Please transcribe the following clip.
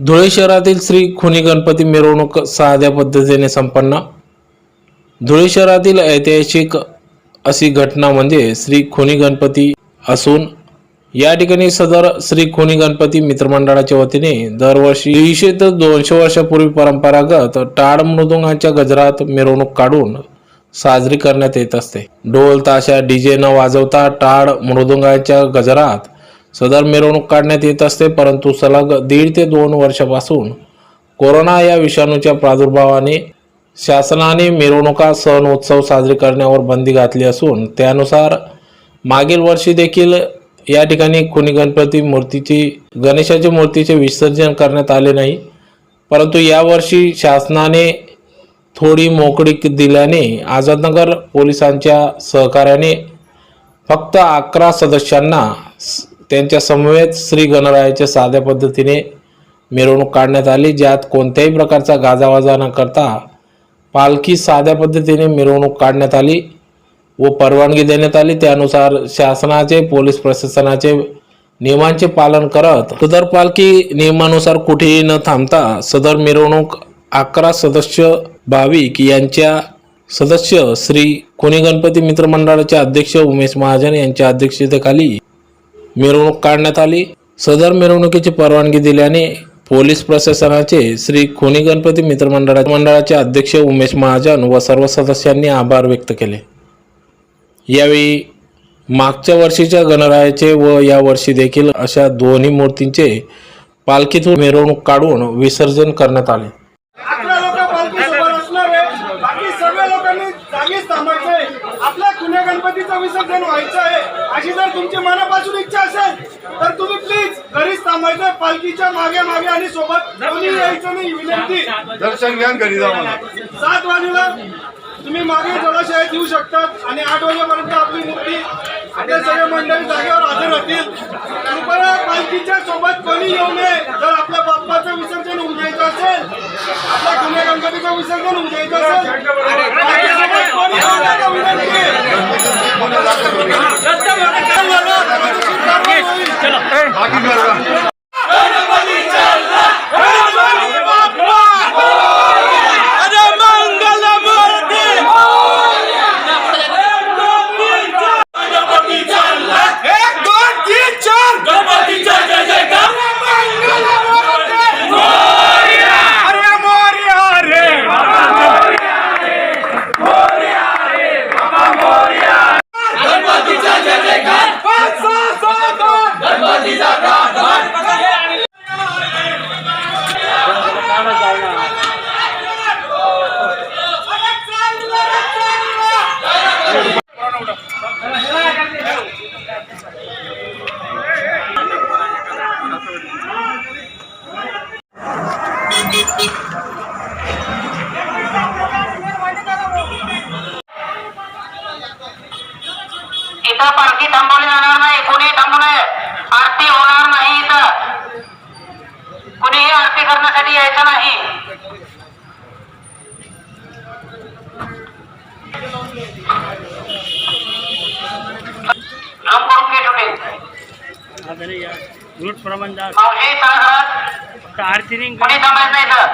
धुळे शहरातील श्री खुनी गणपती मिरवणूक साध्या पद्धतीने संपन्न. धुळे शहरातील ऐतिहासिक अशी घटना म्हणजे श्री खुनी गणपती असून या ठिकाणी सदर श्री खुनी गणपती मित्रमंडळाच्या वतीने दरवर्षी दीडशे ते दोनशे वर्षापूर्वी परंपरागत टाळ मृदुंगाच्या गजरात मिरवणूक काढून साजरी करण्यात येत असते. ढोल ताशा डीजे न वाजवता टाळ मृदुंगाच्या गजरात सदर मिरवणूक काढण्यात येत असते परंतु सलग दीड ते दोन वर्षापासून कोरोना या विषाणूच्या प्रादुर्भावाने शासनाने मिरवणुका सण उत्सव साजरे करण्यावर बंदी घातली असून त्यानुसार मागील वर्षी देखील या ठिकाणी खुनी गणपती मूर्तीची गणेशाच्या मूर्तीचे विसर्जन करण्यात आले नाही. परंतु यावर्षी शासनाने थोडी मोकळीक दिल्याने आझादनगर पोलिसांच्या सहकार्याने फक्त अकरा सदस्यांना त्यांच्या समवेत श्री गणरायाच्या साध्या पद्धतीने मिरवणूक काढण्यात आली ज्यात कोणत्याही प्रकारचा गाजावाजा न करता पालखी साध्या पद्धतीने मिरवणूक काढण्यात आली व परवानगी देण्यात आली. त्यानुसार शासनाचे पोलीस प्रशासनाचे नियमांचे पालन करत सदर पालखी नियमानुसार कुठेही न थांबता सदर मिरवणूक अकरा सदस्य भाविक यांच्या सदस्य श्री कोणी गणपती मित्रमंडळाचे अध्यक्ष उमेश महाजन यांच्या अध्यक्षतेखाली मिरवणूक काढण्यात आली. सदर मिरवणुकीची परवानगी दिल्याने पोलीस प्रशासनाचे श्री खुनी गणपती मित्र मंडळा मंडळाचे अध्यक्ष उमेश महाजन व सर्व सदस्यांनी आभार व्यक्त केले. यावेळी मागच्या वर्षीच्या गणरायाचे व या वर्षी देखील अशा दोन्ही मूर्तींचे पालखीतून मिरवणूक काढून विसर्जन करण्यात आले. आपल्या गणपतीचं विसर्जन व्हायचं आहे अशी जर तुमची मनापासून इच्छा असेल तर तुम्ही प्लीज घरीच थांबायचंय पालखीच्या मागे मागे आणि सोबत कोणी यायचं नाही विनंती दर्शन घ्या घरी जा मला सात वाजेला तुम्ही मागे जलाशयात येऊ शकतात आणि आठ वाजेपर्यंत आपली मूर्ती आपल्या सगळे मंडळी जागेवर हजर राहतील कृपया पालखीच्या सोबत कोणी येऊ नये जर आपल्या बाप्पाचं विसर्जन होऊन द्यायचं असेल आपल्या गुन्हे गणपतीचं विसर्जन होऊन द्यायचं असेल पालखीसोबत कोणी येऊ नका विनंती बाकी करा पाच सहा सात इथं पालखी थांबवली जाणार नाही. कोणीही थांबू नये. आरती होणार नाही इथं. कुणीही आरती करण्यासाठी यायचं नाही. आरती कोणी थांबायचं नाही इथं.